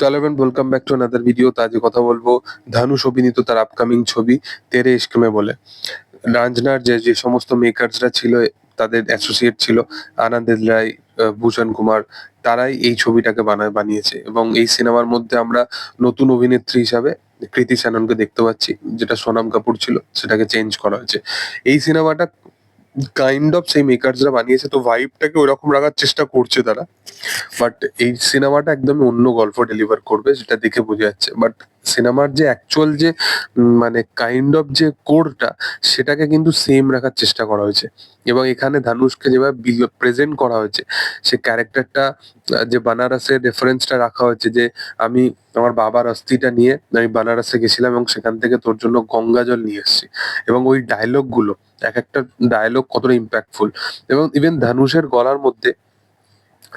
চলো এভেন welcome back to another video তো আজকে কথা বলব ধানুষ অভিনীত তার আপকামিং ছবি, তেরে ইশক মে বলে। রাঞ্জনার যে যে সমস্ত মেকার্সরা ছিল, তাদের অ্যাসোসিয়েট ছিল, আনন্দ রায় ভূষণ কুমার, তারাই এই ছবিটাকে বানায় বানিয়েছে। এবং এই সিনেমার মধ্যে আমরা নতুন অভিনেত্রী হিসাবে কৃতি শ্যাননকে দেখতে পাচ্ছি, যেটা সোনাম কাপুর ছিল, সেটাকে চেঞ্জ করা হয়েছে। এই সিনেমাটা কাইন্ড অফ সেই মেকার্সরা বানিয়েছে, তো ভাইবটাকে ওরকম রাখার চেষ্টা করছে তারা। বাট এই সিনেমাটা একদম অন্য গল্প ডেলিভার করবে, যেটা দেখে বোঝা যাচ্ছে। বাট সিনেমার যে অ্যাকচুয়াল যে মানে কাইন্ড অফ যে কোরটা সেটাকে কিন্তু সেম রাখার চেষ্টা করা হয়েছে। এবং এখানে ধানুষকে যেভাবে প্রেজেন্ট করা হয়েছে, সে ক্যারেক্টারটা যে বানারসের রেফারেন্সটা রাখা হয়েছে যে, আমি আমার বাবার অস্থিটা নিয়ে আমি বানারসে গেছিলাম এবং সেখান থেকে তোর জন্য গঙ্গা জল নিয়ে এসেছি। এবং ওই ডায়লগগুলো, এক একটা ডায়লগ কতটা ইম্প্যাক্টফুল এবং ইভেন ধানুষের গলার মধ্যে,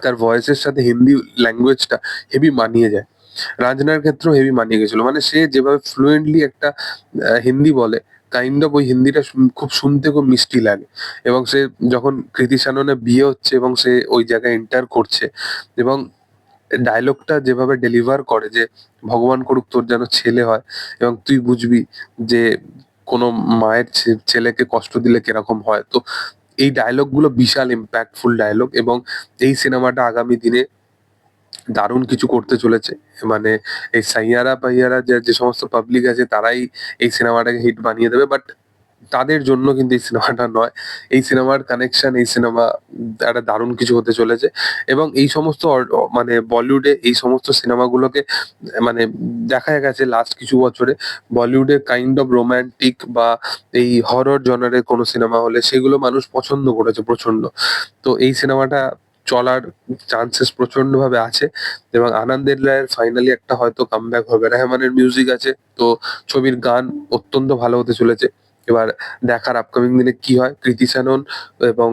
তার ভয়েসের সাথে হিন্দি ল্যাঙ্গুয়েজটা হেভি মানিয়ে যায়। রাঞ্জনার ক্ষেত্রেও হেভি মানিয়ে গেছিল। মানে সে যেভাবে ফ্লুয়েন্টলি একটা হিন্দি বলে কাইন্ড অফ ওই হিন্দিটা খুব শুনতে খুব মিষ্টি লাগে। এবং সে যখন কৃতি শ্যাননের বিয়ে হচ্ছে এবং সে ওই জায়গায় এন্টার করছে এবং ডায়লগটা যেভাবে ডেলিভার করে যে, ভগবান করুক তোর যেন ছেলে হয় এবং তুই বুঝবি যে, কোনো মায়ের ছেলেকে কষ্ট দিলে কীরকম হয়। তো এই ডায়লগগুলো বিশাল ইম্প্যাক্টফুল ডায়লগ এবং এই সিনেমাটা আগামী দিনে দারুণ কিছু করতে চলেছে। মানে এই সাইয়ারা পাইয়ারা যে সমস্ত পাবলিক আছে, তারাই এই সিনেমাটাকে হিট বানিয়ে দেবে। বাট তাদের জন্য কিন্তু এই সিনেমাটা নয়। এই সিনেমার কানেকশন এই সিনেমা একটা দারুণ কিছু হতে চলেছে। এবং এই সমস্ত মানে বলিউডে এই সমস্ত সিনেমাগুলোকে মানে দেখা গেছে লাস্ট কিছু বছরে, বলিউডে কাইন্ড অফ রোমান্টিক বা এই হরর জনারের কোনো সিনেমা হলে, সেগুলো মানুষ পছন্দ করেছে প্রচণ্ড তো এই সিনেমাটা চলার চান্সেস প্রচণ্ড ভাবে আছে এবং আনন্দের রায়ের ফাইনালি একটা হয়তো কামব্যাক হবে। রেহমানের মিউজিক আছে, তো ছবির গান অত্যন্ত ভালো হতে চলেছে। এবার দেখার আপকামিং দিনে কি হয়? কৃতি শ্যানন এবং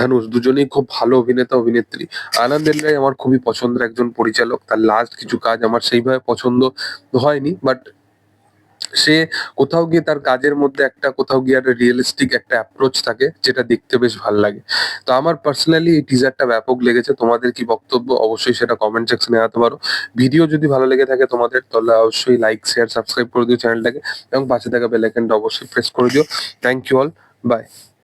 ধানুষ দুজনেই খুব ভালো অভিনেতা, অভিনেত্রী। আনন্দের রায় আমার খুবই পছন্দের একজন পরিচালক। তার লাস্ট কিছু কাজ আমার সেইভাবে পছন্দ হয়নি বাট সে কোথাও গিয়ে তার কাজের মধ্যে একটা, কোথাও গিয়ে একটা রিয়েলিস্টিক একটা অ্যাপ্রোচ থাকে, যেটা দেখতে বেশ ভালো লাগে। তো আমার পার্সোনালি এই টিজারটা ব্যাপক লেগেছে। তোমাদের কি বক্তব্য? অবশ্যই সেটা কমেন্ট সেকশনে জানাতে পারো। ভিডিও যদি ভালো লেগে থাকে তোমাদের, তাহলে অবশ্যই লাইক শেয়ার সাবস্ক্রাইব করে দিও চ্যানেলটাকে এবং পাশে থাকা বেল আইকনটা অবশ্যই প্রেস করে দিও। Thank you all by